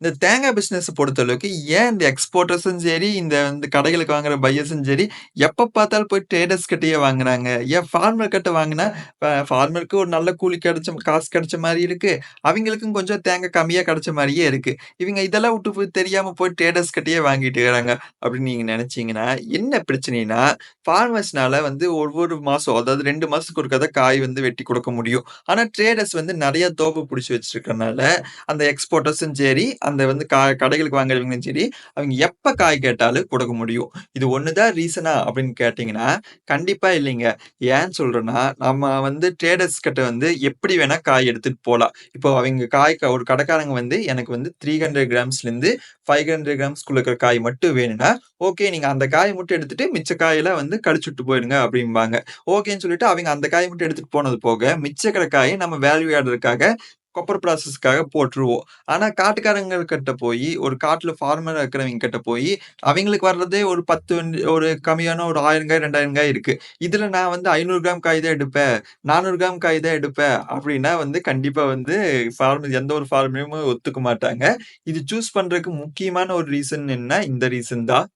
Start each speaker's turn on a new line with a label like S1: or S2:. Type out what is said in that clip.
S1: இந்த தேங்காய் பிசினஸ் பொறுத்தளவுக்கு ஏன் இந்த எக்ஸ்போர்ட்டர்ஸும் சரி, இந்த இந்த கடைகளுக்கு வாங்குற பையர்ஸும் சரி, எப்போ பார்த்தாலும் போய் ட்ரேடர்ஸ் கிட்டேயே வாங்குறாங்க. ஏன் ஃபார்மர் கிட்ட வாங்கினா ஃபார்மருக்கு ஒரு நல்ல கூலி கிடைச்ச காசு கிடைச்ச மாதிரி இருக்கு. அவங்களுக்கும் கொஞ்சம் தேங்காய் கம்மியாக கிடைச்ச மாதிரியே இருக்கு. இவங்க இதெல்லாம் விட்டு போய் தெரியாமல் போய் ட்ரேடர்ஸ் கிட்டேயே வாங்கிட்டு இருக்கிறாங்க. அப்படின்னு நீங்கள் நினச்சிங்கன்னா என்ன பிரச்சனைனா ஃபார்மர்ஸ்னால வந்து ஒவ்வொரு மாதம் அதாவது 2 மாசத்துக்கு ஒருக்கா தான் காய் வந்து வெட்டி கொடுக்க முடியும். ஆனால் ட்ரேடர்ஸ் வந்து நிறைய தோப்பு பிடிச்சி வச்சிருக்கனால, அந்த எக்ஸ்போர்ட்டர்ஸும் சரி, அந்த வந்து கா கடைகளுக்கு வாங்குறவங்களும் சரி, அவங்க எப்போ காய் கேட்டாலும் கொடுக்க முடியும். இது ஒன்று தான் ரீசனா அப்படின்னு கேட்டிங்கன்னா கண்டிப்பாக இல்லைங்க. ஏன் சொல்கிறேன்னா நம்ம வந்து ட்ரேடர்ஸ் கிட்ட வந்து எப்படி வேணால் காய் எடுத்துகிட்டு போகலாம் இப்போ அவங்க காய் ஒரு கடைக்காரங்க வந்து எனக்கு வந்து 300 கிராம்ஸ்லேருந்து ஃபைவ் ஹண்ட்ரட் கிராம்ஸ்க்குள்ள இருக்கிற காய் மட்டும் வேணும்னா, ஓகே நீங்கள் அந்த காய் மட்டும் எடுத்துகிட்டு மிச்ச காயெல்லாம் வந்து கழிச்சுட்டு போயிடுங்க அப்படிம்பாங்க. ஓகேன்னு சொல்லிட்டு அவங்க அந்த காய் மட்டும் எடுத்துகிட்டு போனது போக, மிச்ச கடை காய நம்ம வேல்யூ ஆடுறதுக்காக கொப்பர் ப்ராசஸ்க்காக போட்டுருவோம். ஆனால் காட்டுக்காரங்க போய் ஒரு காட்டில் ஃபார்மர் இருக்கிறவங்க கிட்ட போய் அவங்களுக்கு வர்றதே ஒரு பத்து ஒரு கம்மியான ஒரு ஆயிரம் காய், 2000 காய் இருக்குது இதில் நான் வந்து ஐநூறு கிராம் காய் தான் எடுப்பேன். 400 கிராம் காய் தான் எடுப்பேன். அப்படின்னா வந்து கண்டிப்பாக வந்து ஃபார்மர் எந்த ஒரு ஃபார்மையும் ஒத்துக்க மாட்டாங்க. இது சூஸ் பண்ணுறதுக்கு முக்கியமான ஒரு ரீசன் என்ன, இந்த ரீசன் தான்.